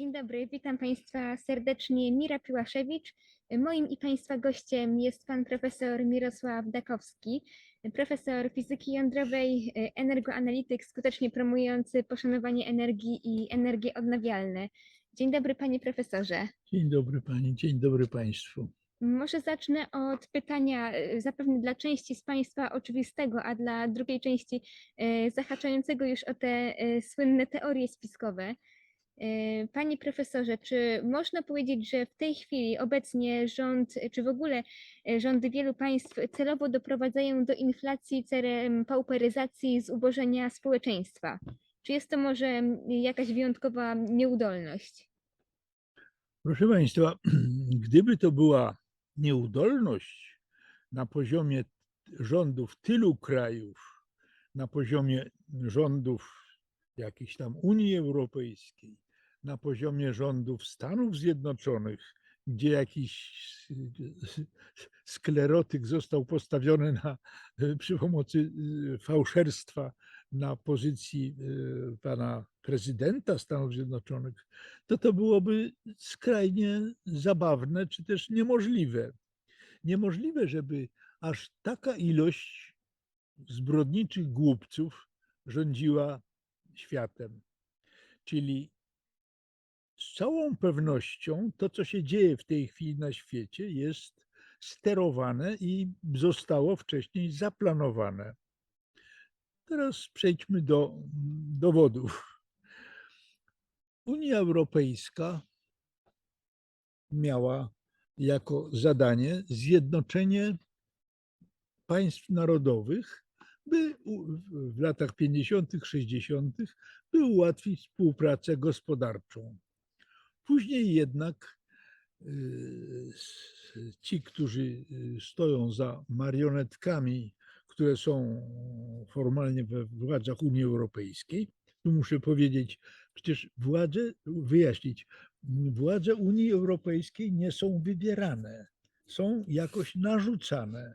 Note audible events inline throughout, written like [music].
Dzień dobry, witam Państwa serdecznie. Mira Piłaszewicz. Moim i Państwa gościem jest Pan Profesor Mirosław Dakowski, profesor fizyki jądrowej, energoanalityk skutecznie promujący poszanowanie energii i energie odnawialne. Dzień dobry Panie Profesorze. Dzień dobry Pani, dzień dobry Państwu. Może zacznę od pytania, zapewne dla części z Państwa oczywistego, a dla drugiej części e, zahaczającego już o te e, słynne teorie spiskowe. E, Panie profesorze, czy można powiedzieć, że w tej chwili obecnie rząd, czy w ogóle e, rządy wielu państw celowo doprowadzają do inflacji celem pauperyzacji, zubożenia społeczeństwa? Czy jest to może jakaś wyjątkowa nieudolność? Proszę Państwa, [clears throat] gdyby to była nieudolność na poziomie rządów tylu krajów, na poziomie rządów jakiejś tam Unii Europejskiej, na poziomie rządów Stanów Zjednoczonych, gdzie jakiś sklerotyk został postawiony na, przy pomocy fałszerstwa na pozycji pana prezydenta Stanów Zjednoczonych, to to byłoby skrajnie zabawne, czy też niemożliwe. Niemożliwe, żeby aż taka ilość zbrodniczych głupców rządziła światem. Czyli z całą pewnością to, co się dzieje w tej chwili na świecie, jest sterowane i zostało wcześniej zaplanowane. Teraz przejdźmy do dowodów. Unia Europejska miała jako zadanie zjednoczenie państw narodowych, by w latach 50., 60., by ułatwić współpracę gospodarczą. Później jednak ci, którzy stoją za marionetkami, które są formalnie we władzach Unii Europejskiej, tu muszę powiedzieć, przecież władze, wyjaśnić, władze Unii Europejskiej nie są wybierane, są jakoś narzucane.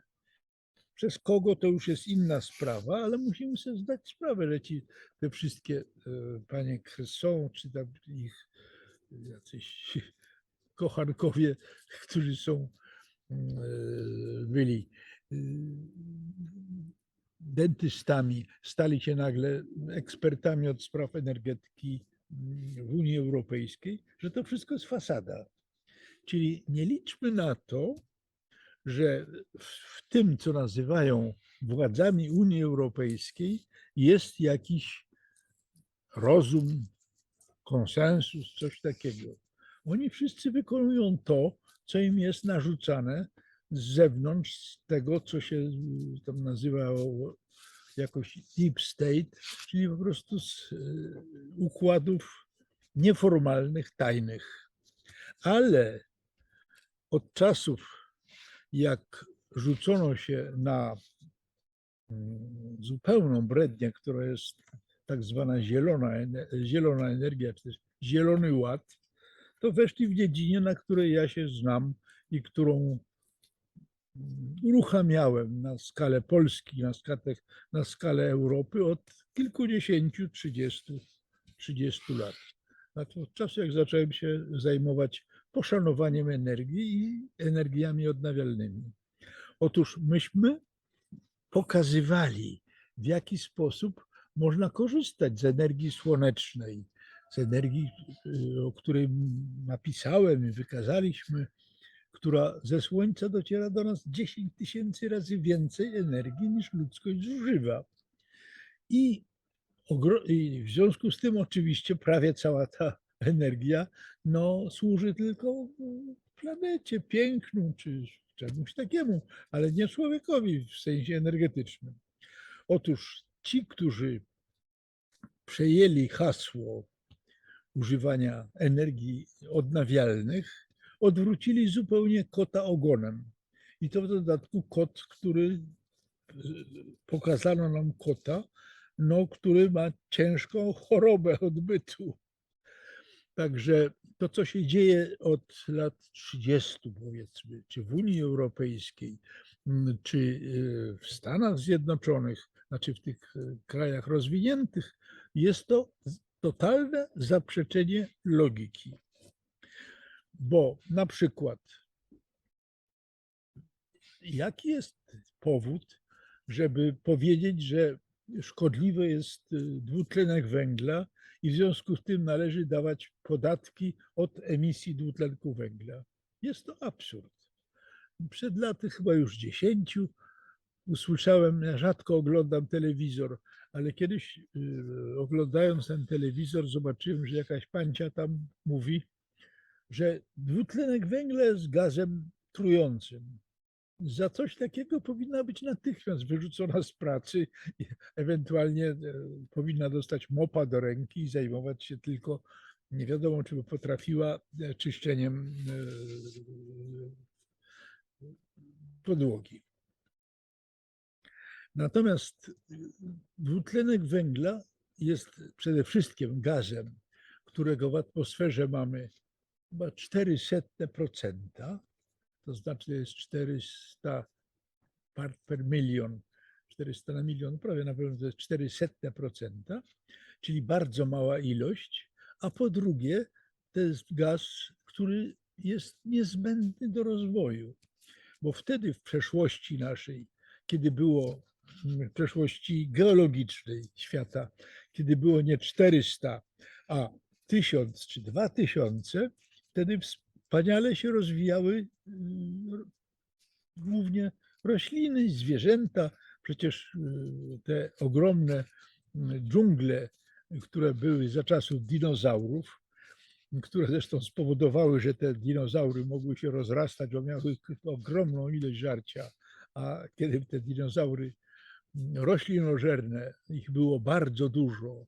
Przez kogo to już jest inna sprawa, ale musimy sobie zdać sprawę, że ci te wszystkie panie Cresson, czy tam ich jacyś kochankowie, którzy są, byli dentystami, stali się nagle ekspertami od spraw energetyki w Unii Europejskiej, że to wszystko jest fasada. Czyli nie liczmy na to, że w tym, co nazywają władzami Unii Europejskiej, jest jakiś rozum, konsensus, coś takiego. Oni wszyscy wykonują to, co im jest narzucane z zewnątrz, z tego, co się tam nazywało jakoś deep state, czyli po prostu z układów nieformalnych, tajnych. Ale od czasów, jak rzucono się na zupełną brednię, która jest tak zwana zielona, zielona energia, czy też zielony ład, to weszli w dziedzinę, na której ja się znam i którą uruchamiałem na skalę Polski, na skalę, na skalę Europy od kilkudziesięciu, trzydziestu, trzydziestu lat. Znaczy od czasu, jak zacząłem się zajmować poszanowaniem energii i energiami odnawialnymi. Otóż myśmy pokazywali, w jaki sposób można korzystać z energii słonecznej, z energii, o której napisałem i wykazaliśmy, która ze Słońca dociera do nas 10 tysięcy razy więcej energii niż ludzkość zużywa. I, w związku z tym oczywiście prawie cała ta energia no, służy tylko planecie, pięknu czy czemuś takiemu, ale nie człowiekowi w sensie energetycznym. Otóż ci, którzy przejęli hasło używania energii odnawialnych, odwrócili zupełnie kota ogonem. I to w dodatku kot, który pokazano nam kota, no, który ma ciężką chorobę odbytu. Także to, co się dzieje od lat 30, powiedzmy, czy w Unii Europejskiej, czy w Stanach Zjednoczonych, znaczy w tych krajach rozwiniętych, jest to totalne zaprzeczenie logiki. Bo na przykład, jaki jest powód, żeby powiedzieć, że szkodliwy jest y, dwutlenek węgla i w związku z tym należy dawać podatki od emisji dwutlenku węgla? Jest to absurd. Przed laty, chyba już dziesięciu, usłyszałem, ja rzadko oglądam telewizor, ale kiedyś y, oglądając ten telewizor, zobaczyłem, że jakaś pancia tam mówi, że dwutlenek węgla jest gazem trującym. Za coś takiego powinna być natychmiast wyrzucona z pracy, ewentualnie e, powinna dostać mopa do ręki i zajmować się tylko, nie wiadomo, czy by potrafiła e, czyszczeniem e, podłogi. Natomiast dwutlenek węgla jest przede wszystkim gazem, którego w atmosferze mamy chyba 0,04%, to znaczy jest 400 part per milion, 400 na milion, prawie na pewno to jest 0,04%, czyli bardzo mała ilość, a po drugie to jest gaz, który jest niezbędny do rozwoju, bo wtedy w przeszłości naszej, kiedy było przeszłości geologicznej świata, kiedy było nie 400, a 1000 czy 2000, wtedy wspaniale się rozwijały mm, głównie rośliny, zwierzęta. Przecież y, te ogromne mm, dżungle, które były za czasów dinozaurów, które zresztą spowodowały, że te dinozaury mogły się rozrastać, bo miały ogromną ilość żarcia, a kiedy te dinozaury roślinożerne, ich było bardzo dużo,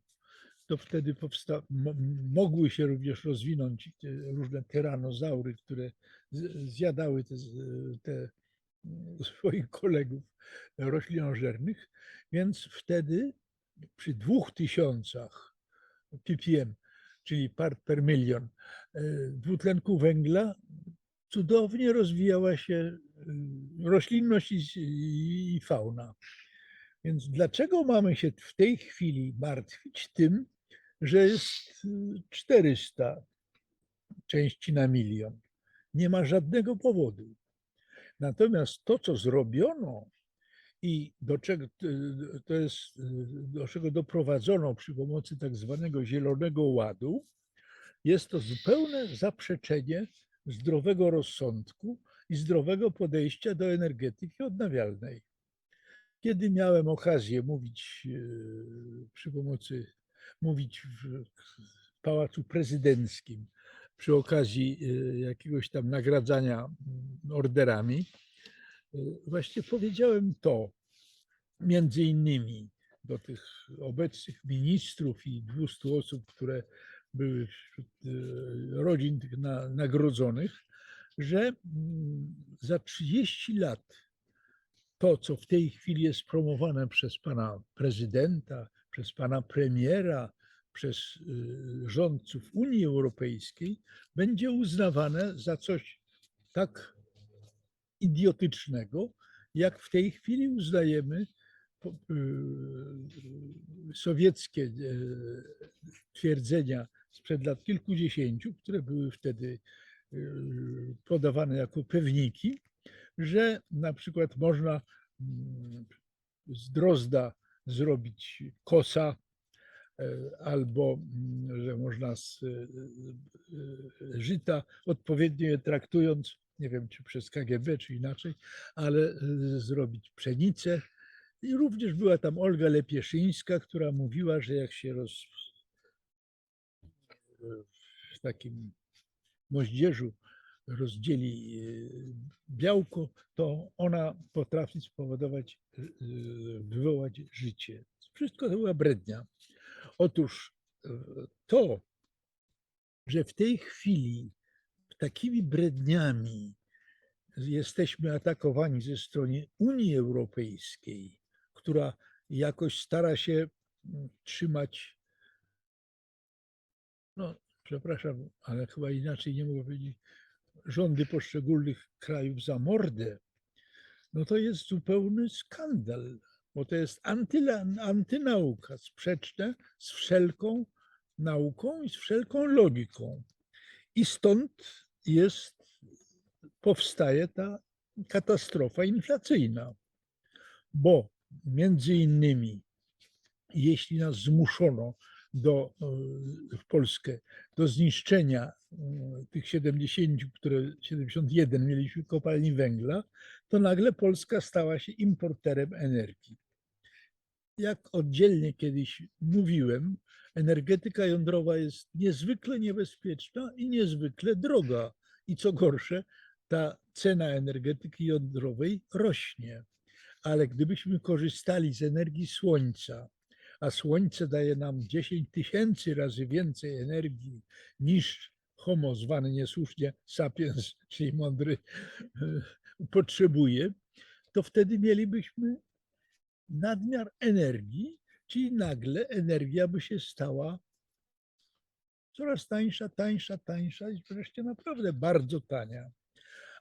to wtedy powsta- mo- mogły się również rozwinąć te różne tyranozaury, które zjadały te, te swoich kolegów roślinożernych, więc wtedy przy dwóch tysiącach ppm, czyli part per milion e, dwutlenku węgla, cudownie rozwijała się e, roślinność i, i fauna. Więc dlaczego mamy się w tej chwili martwić tym, że jest y, 400 części na milion? Nie ma żadnego powodu. Natomiast to, co zrobiono i do czego y, to jest, y, do czego doprowadzono przy pomocy tak zwanego Zielonego Ładu, jest to zupełne zaprzeczenie zdrowego rozsądku i zdrowego podejścia do energetyki odnawialnej. Kiedy miałem okazję mówić e, przy pomocy, mówić w Pałacu Prezydenckim przy okazji e, jakiegoś tam nagradzania mm, orderami, e, właśnie powiedziałem to między innymi do tych obecnych ministrów i 200 osób, które były wśród rodzin tych na, nagrodzonych, że mm, za 30 lat to, co w tej chwili jest promowane przez pana prezydenta, przez pana premiera, przez y, rządców Unii Europejskiej, będzie uznawane za coś tak idiotycznego, jak w tej chwili uznajemy y, sowieckie y, twierdzenia sprzed lat kilkudziesięciu, które były wtedy podawane jako pewniki, że na przykład można mm, z drozda zrobić kosa, e, albo mm, że można z e, e, żyta, odpowiednio je traktując, nie wiem czy przez KGB, czy inaczej, ale zrobić pszenicę. I również była tam Olga Lepieszyńska, która mówiła, że jak się roz, w takim moździerzu rozdzieli e, białko, to ona potrafi spowodować, e, e, wywołać życie. Wszystko to była brednia. Otóż to, że w tej chwili takimi bredniami jesteśmy atakowani ze strony Unii Europejskiej, która jakoś stara się mm, trzymać, no przepraszam, ale chyba inaczej nie mogę powiedzieć, rządy poszczególnych krajów za mordę, no to jest zupełny skandal, bo to jest antyla, antynauka, sprzeczne z wszelką nauką i z wszelką logiką. I stąd jest, powstaje ta katastrofa inflacyjna, bo między innymi, jeśli nas zmuszono do, e, w Polskę do zniszczenia e, tych 70, które 71 mieliśmy kopalni węgla, to nagle Polska stała się importerem energii. Jak oddzielnie kiedyś mówiłem, energetyka jądrowa jest niezwykle niebezpieczna i niezwykle droga. I co gorsze, ta cena energetyki jądrowej rośnie. Ale gdybyśmy korzystali z energii słońca, a słońce daje nam 10 tysięcy razy więcej energii niż homo zwany niesłusznie sapiens, czyli mądry, [laughs] potrzebuje, to wtedy mielibyśmy nadmiar energii, czyli nagle energia by się stała coraz tańsza, tańsza, tańsza i wreszcie naprawdę bardzo tania.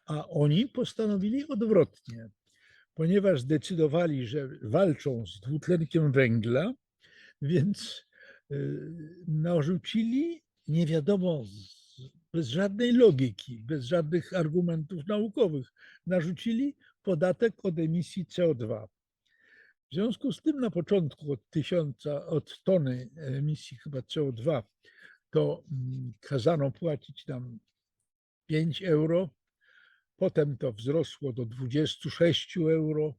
A oni postanowili odwrotnie, ponieważ zdecydowali, że walczą z dwutlenkiem węgla, więc y, narzucili nie wiadomo, bez żadnej logiki, bez żadnych argumentów naukowych, narzucili podatek od emisji CO2. W związku z tym na początku od tysiąca, od tony emisji chyba CO2, to mm, kazano płacić nam 5 euro, potem to wzrosło do 26 euro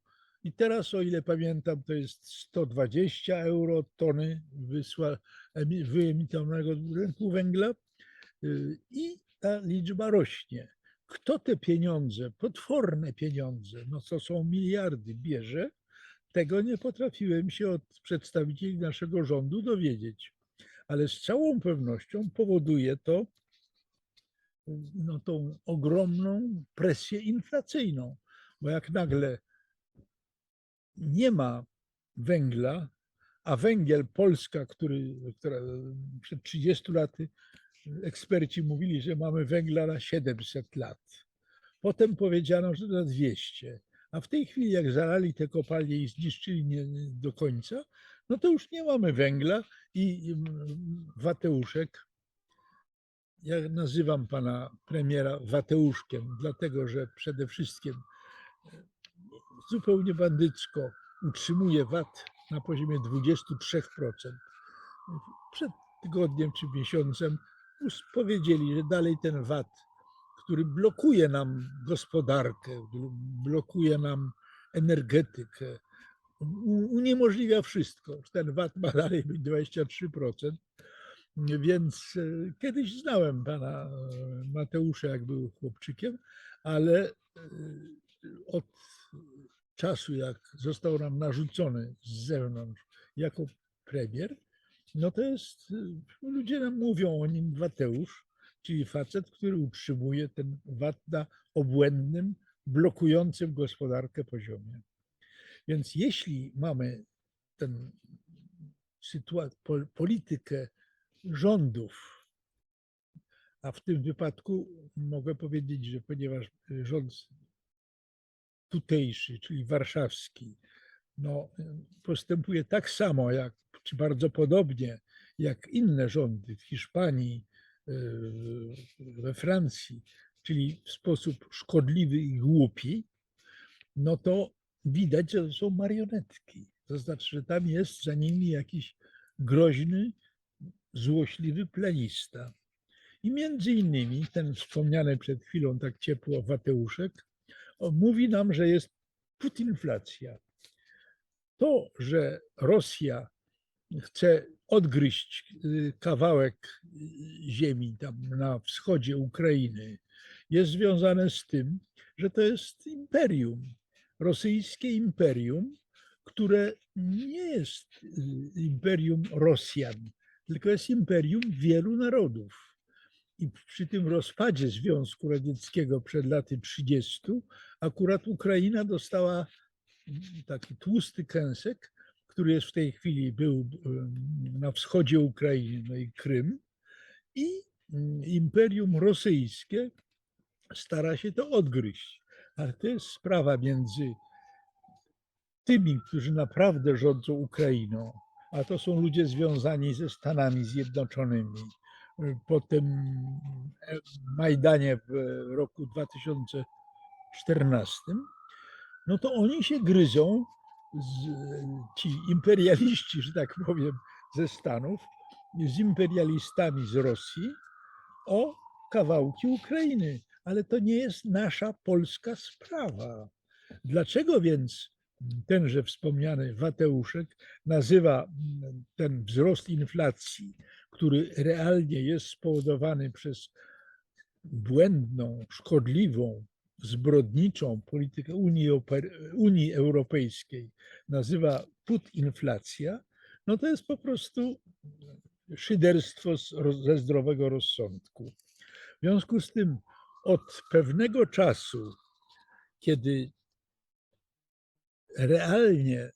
i teraz, o ile pamiętam, to jest 120 euro tony wysła, emi- wyemitowanego dwutlenku węgla y, i ta liczba rośnie. Kto te pieniądze, potworne pieniądze, no co są miliardy, bierze, tego nie potrafiłem się od przedstawicieli naszego rządu dowiedzieć. Ale z całą pewnością powoduje to no, tą ogromną presję inflacyjną, bo jak nagle nie ma węgla, a węgiel Polska, który, która przed 30 laty eksperci mówili, że mamy węgla na 700 lat. Potem powiedziano, że na 200. A w tej chwili, jak zalali te kopalnie i zniszczyli nie do końca, no to już nie mamy węgla i Wateuszek, ja nazywam pana premiera Wateuszkiem, dlatego że przede wszystkim zupełnie bandycko utrzymuje VAT na poziomie 23%. Przed tygodniem czy miesiącem powiedzieli, że dalej ten VAT, który blokuje nam gospodarkę, bl- blokuje nam energetykę, uniemożliwia wszystko. Ten VAT ma dalej być 23%. Więc e, kiedyś znałem pana e, Mateusza, jak był chłopczykiem, ale e, od czasu, jak został nam narzucony z zewnątrz jako premier, no to jest, y, ludzie nam mówią o nim Wateusz, czyli facet, który utrzymuje ten VAT na obłędnym, blokującym gospodarkę poziomie. Więc jeśli mamy tę politykę rządów, a w tym wypadku mogę powiedzieć, że ponieważ rząd tutejszy, czyli warszawski, no, postępuje tak samo, jak, czy bardzo podobnie jak inne rządy w Hiszpanii, yy, we Francji, czyli w sposób szkodliwy i głupi, no to widać, że to są marionetki. To znaczy, że tam jest za nimi jakiś groźny, złośliwy planista. I między innymi ten wspomniany przed chwilą tak ciepło Wateuszek mówi nam, że jest putinflacja. To, że Rosja chce odgryźć y, kawałek y, ziemi tam na wschodzie Ukrainy, jest związane z tym, że to jest imperium, rosyjskie imperium, które nie jest y, imperium Rosjan, tylko jest imperium wielu narodów. I przy tym rozpadzie Związku Radzieckiego przed laty 30, akurat Ukraina dostała taki tłusty kęsek, który jest w tej chwili był em, na wschodzie Ukrainy, no i Krym. I mm, Imperium Rosyjskie stara się to odgryźć. Ale to jest sprawa między tymi, którzy naprawdę rządzą Ukrainą, a to są ludzie związani ze Stanami Zjednoczonymi. Po tym Majdanie w roku 2014, no to oni się gryzą, z, ci imperialiści, że tak powiem, ze Stanów, z imperialistami z Rosji o kawałki Ukrainy. Ale to nie jest nasza polska sprawa. Dlaczego więc tenże wspomniany Wateuszek nazywa ten wzrost inflacji, który realnie jest spowodowany przez błędną, szkodliwą, zbrodniczą politykę Unii, Unii Europejskiej, nazywa putinflacja, no to jest po prostu szyderstwo ze zdrowego rozsądku. W związku z tym od pewnego czasu, kiedy realnie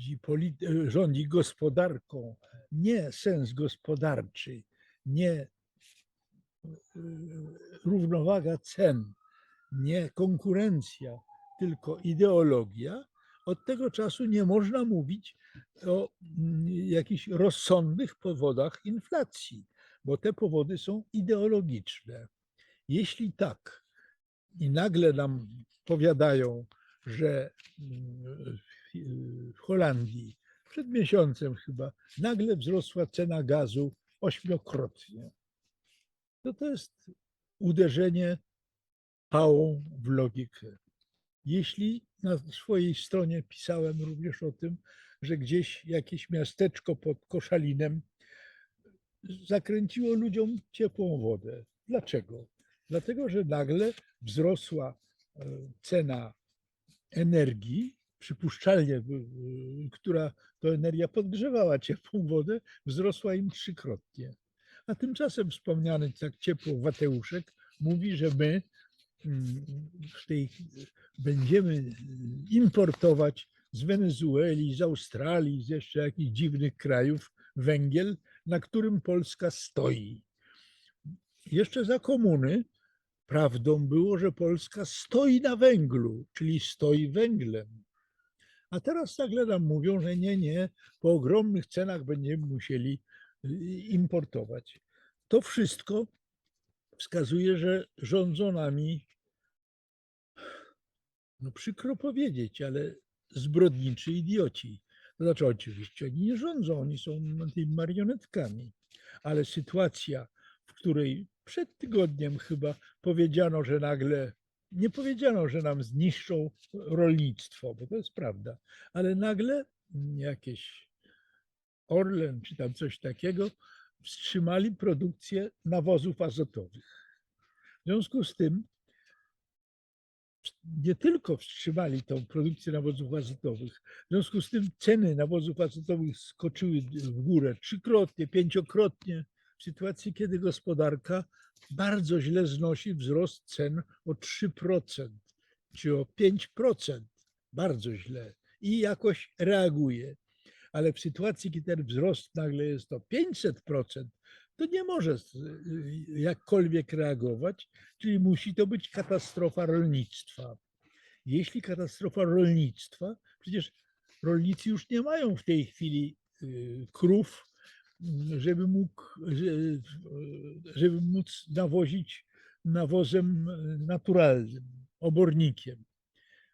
rządzi, polity- rządzi gospodarką nie sens gospodarczy, nie y, równowaga cen, nie konkurencja, tylko ideologia, od tego czasu nie można mówić o mm, jakichś rozsądnych powodach inflacji, bo te powody są ideologiczne. Jeśli tak, i nagle nam powiadają, że mm, w Holandii przed miesiącem chyba nagle wzrosła cena gazu ośmiokrotnie, to to jest uderzenie pałą w logikę. Jeśli na swojej stronie pisałem również o tym, że gdzieś jakieś miasteczko pod Koszalinem zakręciło ludziom ciepłą wodę. Dlaczego? Dlatego, że nagle wzrosła e, cena energii, przypuszczalnie, która to energia podgrzewała ciepłą wodę, wzrosła im trzykrotnie. A tymczasem wspomniany tak ciepło Wateuszek mówi, że my mm, w tej, będziemy importować z Wenezueli, z Australii, z jeszcze jakichś dziwnych krajów węgiel, na którym Polska stoi. Jeszcze za komuny prawdą było, że Polska stoi na węglu, czyli stoi węglem. A teraz nagle nam mówią, że nie, nie, po ogromnych cenach będziemy musieli y, importować. To wszystko wskazuje, że rządzą nami, no przykro powiedzieć, ale zbrodniczy idioci. To znaczy, oczywiście oni nie rządzą, oni są tymi marionetkami, ale sytuacja, w której przed tygodniem chyba powiedziano, że nagle, nie powiedziano, że nam zniszczą rolnictwo, bo to jest prawda, ale nagle jakieś Orlen czy tam coś takiego wstrzymali produkcję nawozów azotowych. W związku z tym nie tylko wstrzymali tą produkcję nawozów azotowych, w związku z tym ceny nawozów azotowych skoczyły w górę trzykrotnie, pięciokrotnie, w sytuacji, kiedy gospodarka bardzo źle znosi wzrost cen o 3% czy o 5%, bardzo źle i jakoś reaguje. Ale w sytuacji, kiedy ten wzrost nagle jest o 500%, to nie może z- jakkolwiek reagować, czyli musi to być katastrofa rolnictwa. Jeśli katastrofa rolnictwa, przecież rolnicy już nie mają w tej chwili y, krów, żeby, mógł, że- żeby móc nawozić nawozem naturalnym, obornikiem.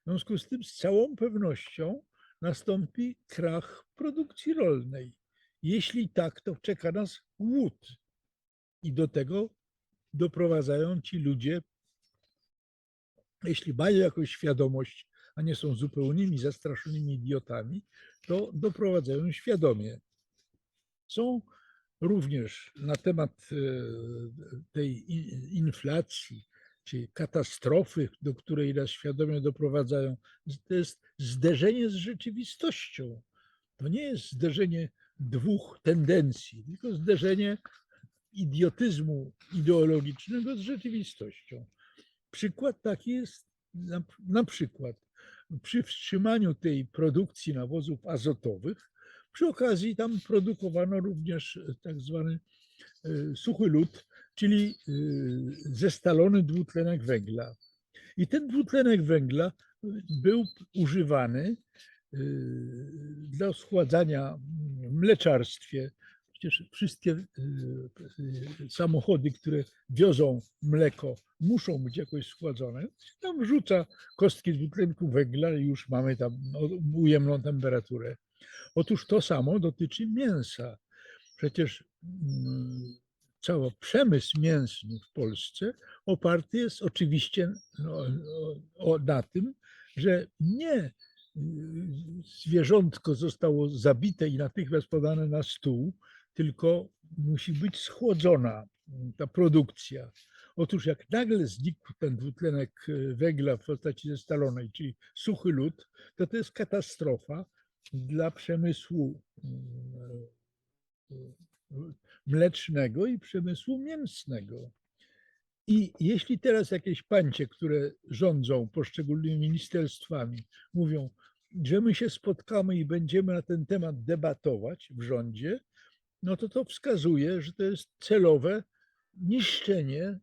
W związku z tym z całą pewnością nastąpi krach produkcji rolnej. Jeśli tak, to czeka nas głód. I do tego doprowadzają ci ludzie, jeśli mają jakąś świadomość, a nie są zupełnymi zastraszonymi idiotami, to doprowadzają świadomie. Są również na temat e, tej inflacji czy katastrofy, do której nas świadomie doprowadzają, to jest zderzenie z rzeczywistością. To nie jest zderzenie dwóch tendencji, tylko zderzenie idiotyzmu ideologicznego z rzeczywistością. Przykład taki jest na, na przykład przy wstrzymaniu tej produkcji nawozów azotowych, przy okazji tam produkowano również e, tak zwany e, suchy lód, czyli e, zestalony dwutlenek węgla. I ten dwutlenek węgla był używany dla schładzania w mleczarstwie. Przecież wszystkie samochody, które wiozą mleko, muszą być jakoś schładzone. Tam wrzuca kostki dwutlenku węgla i już mamy tam ujemną temperaturę. Otóż to samo dotyczy mięsa. Przecież mm, cały przemysł mięsny w Polsce oparty jest oczywiście no, na tym, że nie y, zwierzątko zostało zabite i natychmiast podane na stół, tylko musi być schłodzona mm, ta produkcja. Otóż jak nagle znikł ten dwutlenek y, węgla w postaci zestalonej, czyli suchy lód, to to jest katastrofa dla przemysłu mm, y, mlecznego i przemysłu mięsnego. I jeśli teraz jakieś pancie, które rządzą poszczególnymi ministerstwami, mówią, że my się spotkamy i będziemy na ten temat debatować w rządzie, no to to wskazuje, że to jest celowe niszczenie,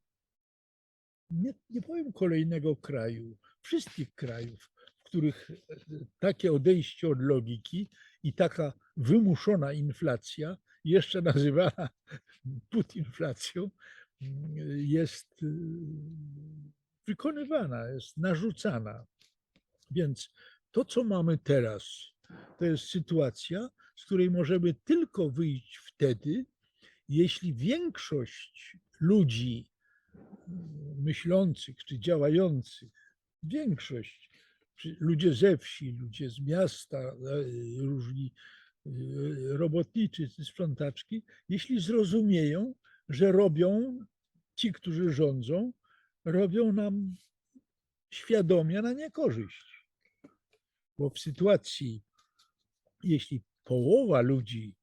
nie, nie powiem kolejnego kraju, wszystkich krajów, których e, takie odejście od logiki i taka wymuszona inflacja, jeszcze nazywana [laughs] putinflacją, jest y, wykonywana, jest narzucana. Więc to, co mamy teraz, to jest sytuacja, z której możemy tylko wyjść wtedy, jeśli większość ludzi myślących czy działających, większość, ludzie ze wsi, ludzie z miasta, e, różni e, robotniczy, czy sprzątaczki, jeśli zrozumieją, że robią ci, którzy rządzą, robią nam świadomie na niekorzyść. Bo w sytuacji, jeśli połowa ludzi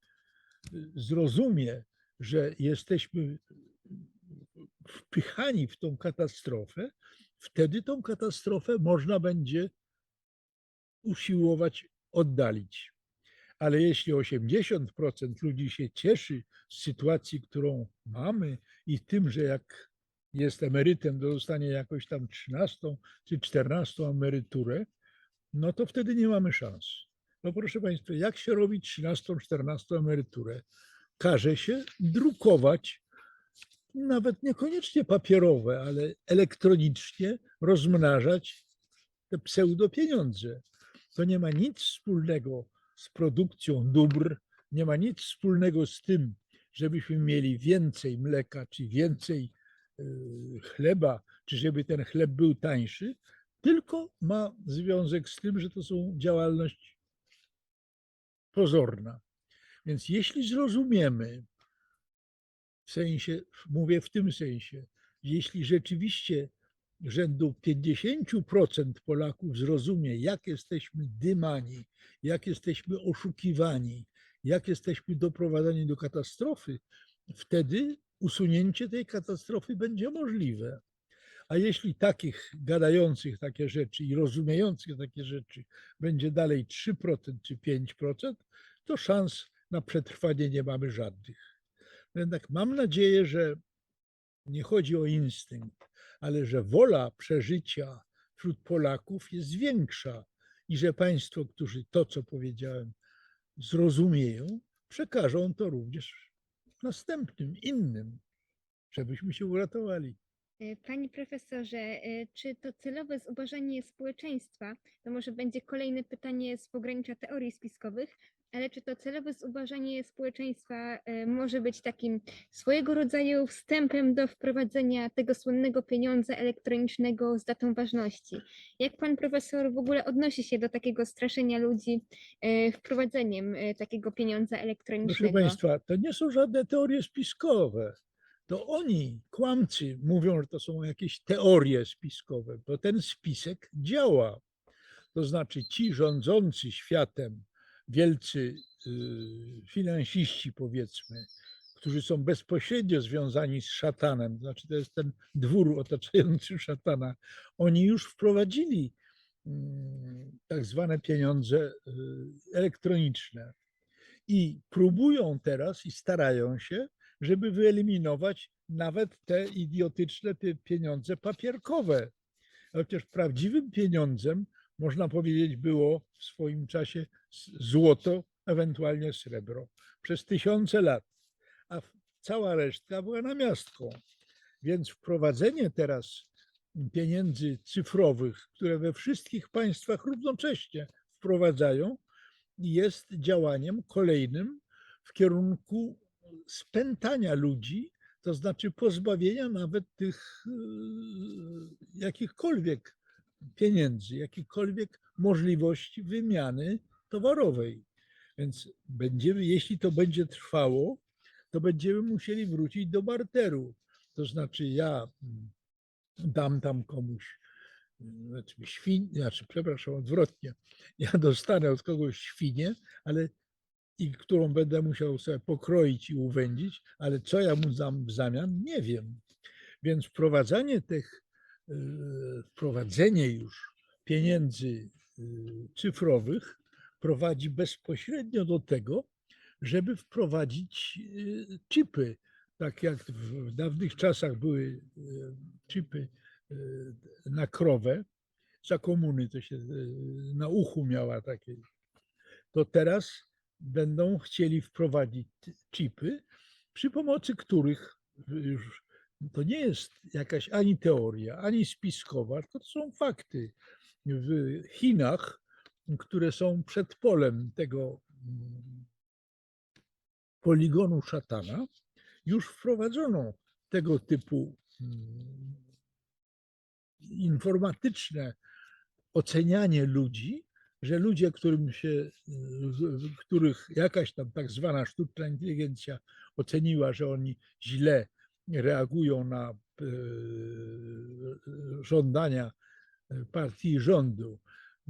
y, zrozumie, że jesteśmy wpychani w tą katastrofę, wtedy tą katastrofę można będzie usiłować oddalić. Ale jeśli 80% ludzi się cieszy z sytuacji, którą mamy i tym, że jak jest emerytem, to dostanie jakoś tam 13 czy 14 emeryturę, no to wtedy nie mamy szans. No proszę Państwa, jak się robi 13, 14 emeryturę? Każe się drukować, nawet niekoniecznie papierowe, ale elektronicznie rozmnażać te pseudopieniądze. To nie ma nic wspólnego z produkcją dóbr, nie ma nic wspólnego z tym, żebyśmy mieli więcej mleka, czy więcej y, chleba, czy żeby ten chleb był tańszy, tylko ma związek z tym, że to są działalność pozorna. Więc jeśli zrozumiemy, w sensie, mówię w tym sensie, jeśli rzeczywiście rzędu 50% Polaków zrozumie, jak jesteśmy dymani, jak jesteśmy oszukiwani, jak jesteśmy doprowadzani do katastrofy, wtedy usunięcie tej katastrofy będzie możliwe. A jeśli takich gadających takie rzeczy i rozumiejących takie rzeczy będzie dalej 3% czy 5%, to szans na przetrwanie nie mamy żadnych. Jednak mam nadzieję, że nie chodzi o instynkt, ale że wola przeżycia wśród Polaków jest większa i że Państwo, którzy to, co powiedziałem, zrozumieją, przekażą to również następnym, innym, żebyśmy się uratowali. E, Panie profesorze, e, czy to celowe zubożanie społeczeństwa, to może będzie kolejne pytanie z pogranicza teorii spiskowych, ale czy to celowe zubożanie społeczeństwa e, może być takim swojego rodzaju wstępem do wprowadzenia tego słynnego pieniądza elektronicznego z datą ważności? Jak pan profesor w ogóle odnosi się do takiego straszenia ludzi e, wprowadzeniem e, takiego pieniądza Proszę elektronicznego? Państwa, to nie są żadne teorie spiskowe. To oni, kłamcy, mówią, że to są jakieś teorie spiskowe, bo ten spisek działa. To znaczy ci rządzący światem, wielcy y, finansiści, powiedzmy, którzy są bezpośrednio związani z szatanem, to znaczy to jest ten dwór otaczający [laughs] szatana, oni już wprowadzili mm, tak zwane pieniądze y, elektroniczne i próbują teraz i starają się, żeby wyeliminować nawet te idiotyczne te pieniądze papierkowe. Chociaż prawdziwym pieniądzem można powiedzieć, było w swoim czasie złoto, ewentualnie srebro. Przez tysiące lat, a cała resztka była namiastką. Więc wprowadzenie teraz pieniędzy cyfrowych, które we wszystkich państwach równocześnie wprowadzają, jest działaniem kolejnym w kierunku spętania ludzi, to znaczy pozbawienia nawet tych jakichkolwiek pieniędzy, jakichkolwiek możliwości wymiany towarowej. Więc będziemy, jeśli to będzie trwało, to będziemy musieli wrócić do barteru. To znaczy ja mm, dam tam komuś mm, znaczy świn, znaczy przepraszam, odwrotnie. Ja dostanę od kogoś świnię, ale i którą będę musiał sobie pokroić i uwędzić, ale co ja mu dam w zamian, nie wiem. Więc wprowadzanie tych, e, wprowadzenie już pieniędzy e, cyfrowych prowadzi bezpośrednio do tego, żeby wprowadzić e, chipy. Tak jak w dawnych czasach były e, chipy e, na krowę, za komuny to się na uchu miała takie, to teraz będą chcieli wprowadzić chipy, przy pomocy których już to nie jest jakaś ani teoria, ani spiskowa, to są fakty. W Chinach, które są przed polem tego mm, poligonu szatana, już wprowadzono tego typu mm, informatyczne ocenianie ludzi, że ludzie, którym się, których jakaś tam tak zwana sztuczna inteligencja oceniła, że oni źle reagują na e, żądania partii i rządu,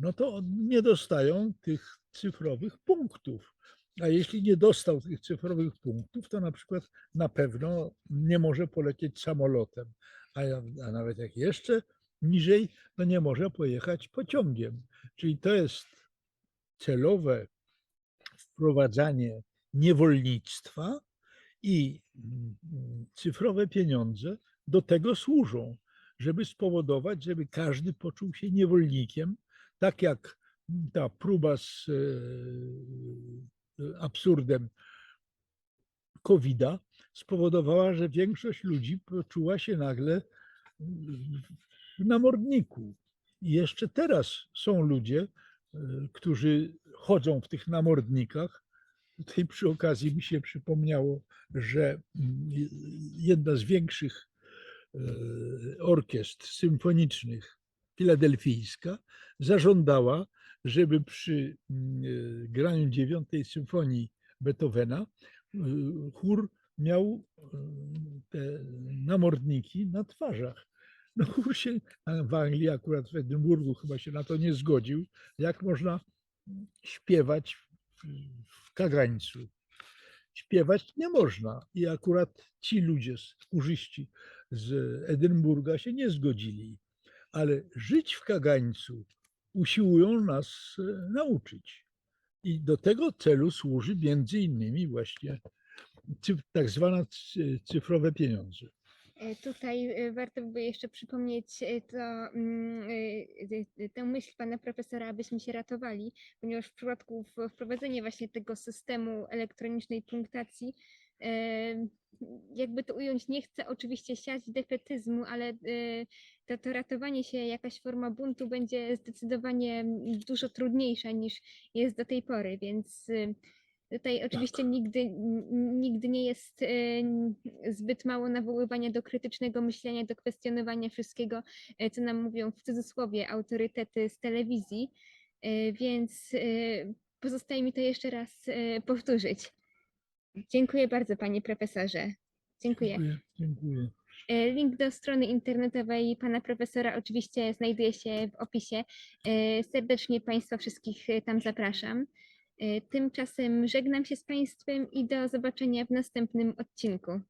no to nie dostają tych cyfrowych punktów. A jeśli nie dostał tych cyfrowych punktów, to na przykład na pewno nie może polecieć samolotem, a, a nawet jak jeszcze niżej, to nie może pojechać pociągiem. Czyli to jest celowe wprowadzanie niewolnictwa i mm, cyfrowe pieniądze do tego służą, żeby spowodować, żeby każdy poczuł się niewolnikiem, tak jak ta próba z e, absurdem COVID-a spowodowała, że większość ludzi poczuła się nagle w namordniku. I jeszcze teraz są ludzie, e, którzy chodzą w tych namordnikach. Tutaj przy okazji mi się przypomniało, że mm, jedna z większych e, orkiestr symfonicznych, filadelfijska, zażądała, żeby przy mm, e, graniu dziewiątej symfonii Beethovena e, chór miał e, te namordniki na twarzach. No [laughs] chór się w Anglii, akurat w Edynburgu chyba się na to nie zgodził, jak można śpiewać w kagańcu. Śpiewać nie można i akurat ci ludzie, kurzyści z Edynburga się nie zgodzili, ale żyć w kagańcu usiłują nas e, nauczyć. I do tego celu służy między innymi właśnie tak zwane cy- cyfrowe pieniądze. E, Tutaj e, warto by jeszcze przypomnieć to, mm, tę myśl pana profesora, abyśmy się ratowali, ponieważ w przypadku wprowadzenia właśnie tego systemu elektronicznej punktacji, jakby to ująć, nie chcę oczywiście siać defetyzmu, ale e, to, to ratowanie się, jakaś forma buntu będzie zdecydowanie dużo trudniejsza niż jest do tej pory, więc e, Tutaj oczywiście nigdy, n- nigdy nie jest n- zbyt mało nawoływania do krytycznego myślenia, do kwestionowania wszystkiego, e, co nam mówią w cudzysłowie autorytety z telewizji, e, więc pozostaje mi to jeszcze raz e, powtórzyć. Dziękuję bardzo, panie profesorze. Dziękuję. Dziękuję. dziękuję. E, Link do strony internetowej pana profesora oczywiście znajduje się w opisie. E, Serdecznie Państwa wszystkich e, tam zapraszam. Tymczasem żegnam się z Państwem i do zobaczenia w następnym odcinku.